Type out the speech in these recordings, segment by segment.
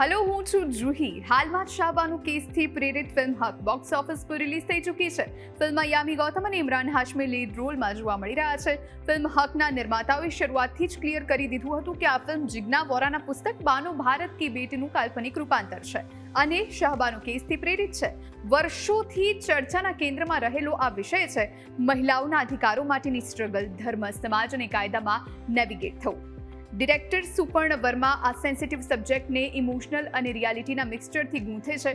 Hello હું છું જુહી. હાલમાં શાહબાનુ કેસથી પ્રેરિત ફિલ્મ હક બોક્સ ઓફિસ પર રિલીઝ થઈ ચૂકી છે. ફિલ્મમાં યામી ગૌતમ અને ઇમરાન હાશમી લીડ રોલમાં જોવા મળી રહ્યા છે. ફિલ્મ હકના નિર્માતાઓએ શરૂઆતથી જ ક્લિયર કરી દીધું હતું કે આ ફિલ્મ જિજ્ઞા વોરાના પુસ્તક બાનો ભારત કી બેટીનું કાલ્પનિક રૂપાંતર છે અને શાહબાનુ કેસથી પ્રેરિત છે. વર્ષોથી ચર્ચાના કેન્દ્રમાં રહેલો આ વિષય છે. મહિલાઓના અધિકારો માટેની સ્ટ્રગલ ધર્મ, સમાજ અને કાયદામાં નેવિગેટ થવું. ડિરેક્ટર સુપર્ણ વર્મા આ સેન્સિટિવ સબ્જેક્ટને ઇમોશનલ અને રિયાલિટીના મિક્સચરથી ગૂંથે છે.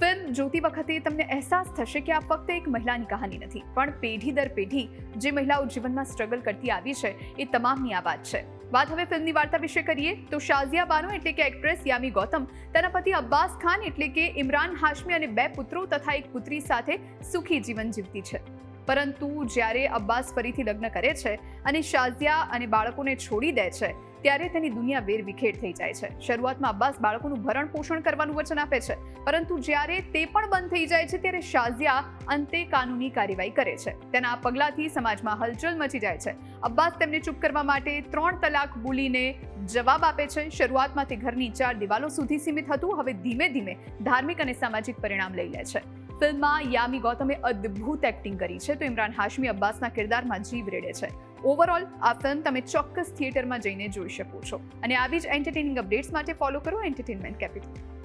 ફિલ્મ જોતી વખતે તમને અહેસાસ થશે કે આ ફક્ત એક મહિલાની કહાની નથી, પણ પેઢી દર પેઢી જે મહિલાઓ જીવનમાં સ્ટ્રગલ કરતી આવી છે, એ તમામની આ વાત છે. વાત હવે ફિલ્મની વાર્તા વિશે કરીએ. તો શાઝિયા બાનો એટલે કે એક્ટ્રેસ યામી ગૌતમ, તેના પતિ અબ્બાસ ખાન એટલે કે ઇમરાન હાશમી અને બે પુત્રો તથા એક પુત્રી સાથે સુખી જીવન જીવતી છે. પરંતુ જ્યારે અબ્બાસ ફરીથી લગ્ન કરે છે અને શાઝિયા અને બાળકોને છોડી દે છે ત્યારે તેની દુનિયા વેર વિખેર થઈ જાય છે. શરૂઆતમાં અબ્બાસ બાળકોનું ભરણ પોષણ કરવાનું વચન આપે છે, પરંતુ જ્યારે તે પણ બંધ થઈ જાય છે, ત્યારે શાઝિયા અંતે કાનૂની કાર્યવાહી કરે છે. તેના આ પગલાંથી સમાજમાં હલચલ મચી જાય છે. અબ્બાસ તેમને ચૂપ કરવા માટે ત્રણ તલાક બોલીને જવાબ આપે છે. શરૂઆતમાં તે ઘરની ચાર દિવાલો સુધી સીમિત હતું, હવે ધીમે ધીમે ધાર્મિક અને સામાજિક પરિણામ લઈ લે છે. ફિલ્મમાં યામી ગૌતમે અદ્ભુત એક્ટિંગ કરી છે. તો ઇમરાન હાશમી અબ્બાસના કિરદારમાં જીવ રેડે છે. ઓવરઓલ આ ફિલ્મ તમે ચોક્કસ થિયેટરમાં જઈને જોઈ શકો છો. અને આવી જ એન્ટરટેનિંગ અપડેટ્સ માટે ફોલો કરો એન્ટરટેનમેન્ટ કેપિટલ